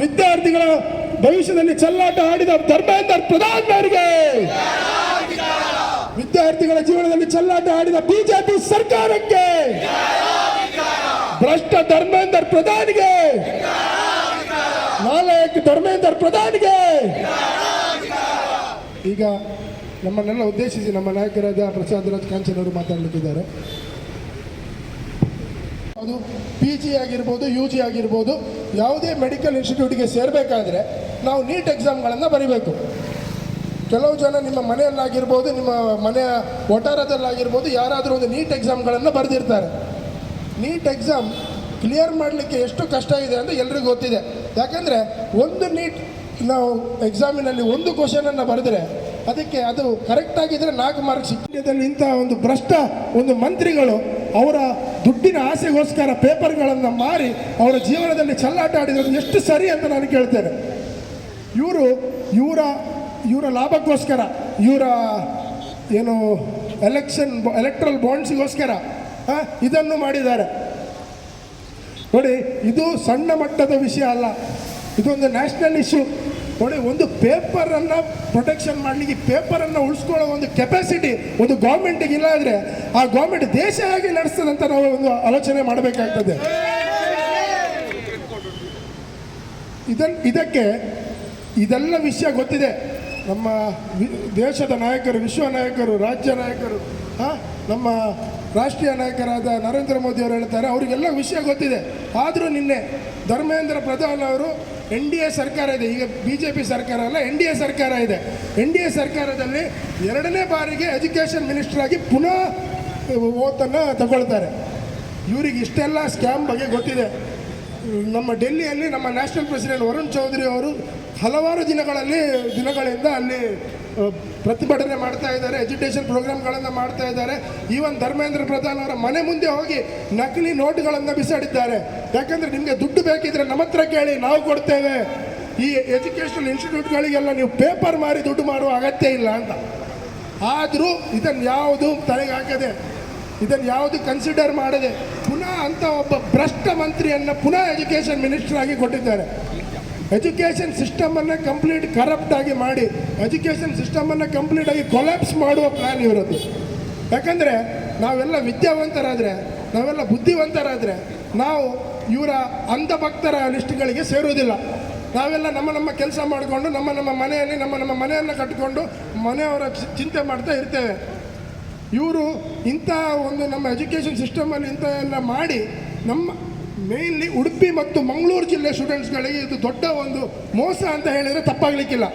ವಿದ್ಯಾರ್ಥಿಗಳ ಭವಿಷ್ಯದಲ್ಲಿ ಚಲ್ಲಾಟ ಆಡಿದ ಧರ್ಮೇಂದ್ರ ಪ್ರಧಾನ್ ಅವರಿಗೆ. ವಿದ್ಯಾರ್ಥಿಗಳ ಜೀವನದಲ್ಲಿ ಚಲ್ಲಾಟ ಆಡಿದ ಬಿಜೆಪಿ ಸರ್ಕಾರಕ್ಕೆ. ಭ್ರಷ್ಟ ಧರ್ಮೇಂದ್ರ ಪ್ರಧಾನಿಗೆ. ನಾಲ್ಕು ಧರ್ಮೇಂದ್ರ ಪ್ರಧಾನಿಗೆ. ಈಗ ನಮ್ಮನ್ನೆಲ್ಲ ಉದ್ದೇಶಿಸಿ ನಮ್ಮ ನಾಯಕರಾದ ಪ್ರಸಾದ್ ರಾಜ್ ಕಾಂಚನ್ ಅವರು ಮಾತಾಡಲಿಕ್ಕಿದ್ದಾರೆ. ಅದು ಪಿ ಜಿ ಆಗಿರ್ಬೋದು ಯು ಜಿ ಆಗಿರ್ಬೋದು, ಯಾವುದೇ ಮೆಡಿಕಲ್ ಇನ್ಸ್ಟಿಟ್ಯೂಟ್ಗೆ ಸೇರಬೇಕಾದ್ರೆ ನಾವು ನೀಟ್ ಎಕ್ಸಾಮ್ಗಳನ್ನು ಬರೀಬೇಕು. ಕೆಲವು ಜನ ನಿಮ್ಮ ಮನೆಯಲ್ಲಾಗಿರ್ಬೋದು, ನಿಮ್ಮ ಮನೆಯ ಒಟಾರದಲ್ಲಾಗಿರ್ಬೋದು ಯಾರಾದರೂ ಒಂದು ನೀಟ್ ಎಕ್ಸಾಮ್ಗಳನ್ನು ಬರೆದಿರ್ತಾರೆ. ನೀಟ್ ಎಕ್ಸಾಮ್ ಕ್ಲಿಯರ್ ಮಾಡಲಿಕ್ಕೆ ಎಷ್ಟು ಕಷ್ಟ ಇದೆ ಅಂತ ಎಲ್ರಿಗೂ ಗೊತ್ತಿದೆ. ಯಾಕಂದರೆ ಒಂದು ನೀಟ್ ನಾವು ಎಕ್ಸಾಮಿನಲ್ಲಿ ಒಂದು ಕ್ವಶನನ್ನು ಬರೆದ್ರೆ ಅದಕ್ಕೆ ಅದು ಕರೆಕ್ಟ್ ಆಗಿದ್ರೆ ನಾಲ್ಕು ಮಾರ್ಕ್ ಸಿಕ್ಕಿದಲ್ಲಿ ಇಂತಹ ಒಂದು ಭ್ರಷ್ಟ ಒಂದು ಮಂತ್ರಿಗಳು ಅವರ ದುಡ್ಡಿನ ಆಸೆಗೋಸ್ಕರ ಪೇಪರ್ಗಳನ್ನು ಮಾರಿ ಅವರ ಜೀವನದಲ್ಲಿ ಚಲ್ಲಾಟ ಆಡಿರೋದು ಎಷ್ಟು ಸರಿ ಅಂತ ನಾನು ಕೇಳ್ತೇನೆ. ಇವರು ಇವರ ಇವರ ಲಾಭಕ್ಕೋಸ್ಕರ, ಇವರ ಏನು ಎಲೆಕ್ಷನ್ ಎಲೆಕ್ಟ್ರಲ್ ಬಾಂಡ್ಸ್ಗೋಸ್ಕರ ಇದನ್ನು ಮಾಡಿದ್ದಾರೆ. ನೋಡಿ, ಇದು ಸಣ್ಣ ಮಟ್ಟದ ವಿಷಯ ಅಲ್ಲ. ಇದೊಂದು ನ್ಯಾಷನಲ್ ಇಶ್ಯೂ ನೋಡಿ ಒಂದು ಪೇಪರನ್ನು ಪ್ರೊಟೆಕ್ಷನ್ ಮಾಡಲಿಕ್ಕೆ ಪೇಪರನ್ನು ಉಳಿಸ್ಕೊಳ್ಳೋ ಒಂದು ಕೆಪಾಸಿಟಿ ಒಂದು ಗೌರ್ಮೆಂಟಿಗೆ ಇಲ್ಲ ಆದರೆ ಆ ಗೌರ್ಮೆಂಟ್ ದೇಶ ಹೇಗೆ ಅಂತ ನಾವು ಒಂದು ಆಲೋಚನೆ ಮಾಡಬೇಕಾಗ್ತದೆ. ಇದನ್ ಇದಕ್ಕೆ ಇದೆಲ್ಲ ವಿಷಯ ಗೊತ್ತಿದೆ. ನಮ್ಮ ದೇಶದ ನಾಯಕರು, ವಿಶ್ವ ನಾಯಕರು, ರಾಜ್ಯ ನಾಯಕರು, ಹಾಂ? ನಮ್ಮ ರಾಷ್ಟ್ರೀಯ ನಾಯಕರಾದ ನರೇಂದ್ರ ಮೋದಿ ಅವರು ಹೇಳ್ತಾರೆ, ಅವರಿಗೆಲ್ಲ ವಿಷಯ ಗೊತ್ತಿದೆ. ಆದರೂ ನಿನ್ನೆ ಧರ್ಮೇಂದ್ರ ಪ್ರಧಾನ್ ಅವರು ಎನ್ ಡಿ ಎ ಸರ್ಕಾರ ಇದೆ. ಈಗ ಬಿ ಜೆ ಪಿ ಸರ್ಕಾರ ಅಲ್ಲ, ಎನ್ ಡಿ ಎ ಸರ್ಕಾರ ಇದೆ. ಎನ್ ಡಿ ಎ ಸರ್ಕಾರದಲ್ಲಿ ಎರಡನೇ ಬಾರಿಗೆ ಎಜುಕೇಷನ್ ಮಿನಿಸ್ಟರ್ ಆಗಿ ಪುನಃ ಓತನ್ನು ತಗೊಳ್ತಾರೆ. ಇವರಿಗೆ ಇಷ್ಟೆಲ್ಲ ಸ್ಕ್ಯಾಮ್ ಬಗ್ಗೆ ಗೊತ್ತಿದೆ. ನಮ್ಮ ಡೆಲ್ಲಿಯಲ್ಲಿ ನಮ್ಮ ನ್ಯಾಷನಲ್ ಪ್ರೆಸಿಡೆಂಟ್ ವರುಣ್ ಚೌಧರಿ ಅವರು ಹಲವಾರು ದಿನಗಳಲ್ಲಿ ದಿನಗಳಿಂದ ಅಲ್ಲಿ ಪ್ರತಿಭಟನೆ ಮಾಡ್ತಾ ಇದ್ದಾರೆ ಎಜುಕೇಷನ್ ಪ್ರೋಗ್ರಾಮ್ಗಳನ್ನು ಮಾಡ್ತಾ ಇದ್ದಾರೆ. ಈವನ್ ಧರ್ಮೇಂದ್ರ ಪ್ರಧಾನ್ ಅವರ ಮನೆ ಮುಂದೆ ಹೋಗಿ ನಕಲಿ ನೋಟುಗಳನ್ನು ಬಿಸಾಡಿದ್ದಾರೆ. ಯಾಕಂದರೆ ನಿಮಗೆ ದುಡ್ಡು ಬೇಕಿದ್ರೆ ನಮ್ಮ ಹತ್ರ ಕೇಳಿ, ನಾವು ಕೊಡ್ತೇವೆ. ಈ ಎಜುಕೇಷನಲ್ ಇನ್ಸ್ಟಿಟ್ಯೂಟ್ಗಳಿಗೆಲ್ಲ ನೀವು ಪೇಪರ್ ಮಾರಿ ದುಡ್ಡು ಮಾಡುವ ಅಗತ್ಯ ಇಲ್ಲ ಅಂತ. ಆದರೂ ಇದನ್ನು ಯಾವುದು ತಲೆಗೆ ಹಾಕದೆ ಇದನ್ನು ಯಾವುದು ಕನ್ಸಿಡರ್ ಮಾಡದೆ, ಪುನಃ ಅಂತ ಒಬ್ಬ ಭ್ರಷ್ಟ ಮಂತ್ರಿಯನ್ನು ಪುನಃ ಎಜುಕೇಷನ್ ಮಿನಿಸ್ಟರ್ ಆಗಿ ಕೊಟ್ಟಿದ್ದಾರೆ. ಎಜುಕೇಷನ್ ಸಿಸ್ಟಮನ್ನು ಕಂಪ್ಲೀಟ್ ಕರಪ್ಟ್ ಆಗಿ ಮಾಡಿ ಎಜುಕೇಷನ್ ಸಿಸ್ಟಮನ್ನು ಕಂಪ್ಲೀಟ್ ಆಗಿ ಕೊಲಾಪ್ಸ್ ಮಾಡುವ ಪ್ಲ್ಯಾನ್ ಇವರದ್ದು. ಯಾಕಂದರೆ ನಾವೆಲ್ಲ ವಿದ್ಯಾವಂತರಾದರೆ, ನಾವೆಲ್ಲ ಬುದ್ಧಿವಂತರಾದರೆ, ನಾವು ಇವರ ಅಂಧಭಕ್ತರ ಲಿಸ್ಟ್ಗಳಿಗೆ ಸೇರುವುದಿಲ್ಲ. ನಾವೆಲ್ಲ ನಮ್ಮ ನಮ್ಮ ಕೆಲಸ ಮಾಡಿಕೊಂಡು, ನಮ್ಮ ನಮ್ಮ ಮನೆಯಲ್ಲಿ, ನಮ್ಮ ನಮ್ಮ ಮನೆಯನ್ನು ಕಟ್ಟಿಕೊಂಡು ಮನೆಯವರ ಚಿಂತೆ ಮಾಡ್ತಾ ಇರ್ತೇವೆ. ಇವರು ಇಂಥ ಒಂದು ನಮ್ಮ ಎಜುಕೇಷನ್ ಸಿಸ್ಟಮಲ್ಲಿ ಇಂಥ ಎಲ್ಲ ಮಾಡಿ ನಮ್ಮ ಮೇನ್ಲಿ ಉಡುಪಿ ಮತ್ತು ಮಂಗಳೂರು ಜಿಲ್ಲೆ ಸ್ಟೂಡೆಂಟ್ಸ್ಗಳಿಗೆ ಇದು ದೊಡ್ಡ ಒಂದು ಮೋಸ ಅಂತ ಹೇಳಿದರೆ ತಪ್ಪಾಗಲಿಕ್ಕಿಲ್ಲ.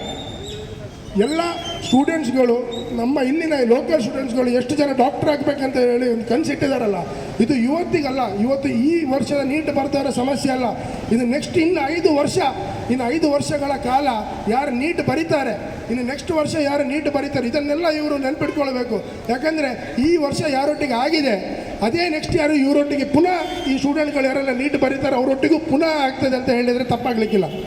ಎಲ್ಲ ಸ್ಟೂಡೆಂಟ್ಸ್ಗಳು ನಮ್ಮ ಇಲ್ಲಿನ ಲೋಕಲ್ ಸ್ಟೂಡೆಂಟ್ಸ್ಗಳು ಎಷ್ಟು ಜನ ಡಾಕ್ಟರ್ ಆಗಬೇಕಂತ ಹೇಳಿ ಒಂದು ಕನ್ಸಿಟ್ಟಿದಾರಲ್ಲ ಇದು ಇವತ್ತಿಗಲ್ಲ, ಇವತ್ತು ಈ ವರ್ಷದ ನೀಟ್ ಬರ್ತಾ ಇರೋ ಸಮಸ್ಯೆ ಅಲ್ಲ. ಇದು ನೆಕ್ಸ್ಟ್ ಇನ್ನು ಐದು ವರ್ಷ, ಇನ್ನು ಐದು ವರ್ಷಗಳ ಕಾಲ ಯಾರು ನೀಟ್ ಬರೀತಾರೆ, ಇನ್ನು ನೆಕ್ಸ್ಟ್ ವರ್ಷ ಯಾರು ನೀಟ್ ಬರೀತಾರೆ, ಇದನ್ನೆಲ್ಲ ಇವರು ನೆನ್ಪಿಟ್ಕೊಳ್ಬೇಕು. ಯಾಕಂದರೆ ಈ ವರ್ಷ ಯಾರೊಟ್ಟಿಗೆ ಆಗಿದೆ ಅದೇ ನೆಕ್ಸ್ಟ್ ಯಾರು ಇವರೊಟ್ಟಿಗೆ ಪುನಃ ಈ ಸ್ಟೂಡೆಂಟ್ಗಳು ಯಾರೆಲ್ಲ ನೀಟ್ ಬರೀತಾರೆ ಅವರೊಟ್ಟಿಗೂ ಪುನಃ ಆಗ್ತದೆ ಅಂತ ಹೇಳಿದರೆ ತಪ್ಪಾಗಲಿಕ್ಕಿಲ್ಲ.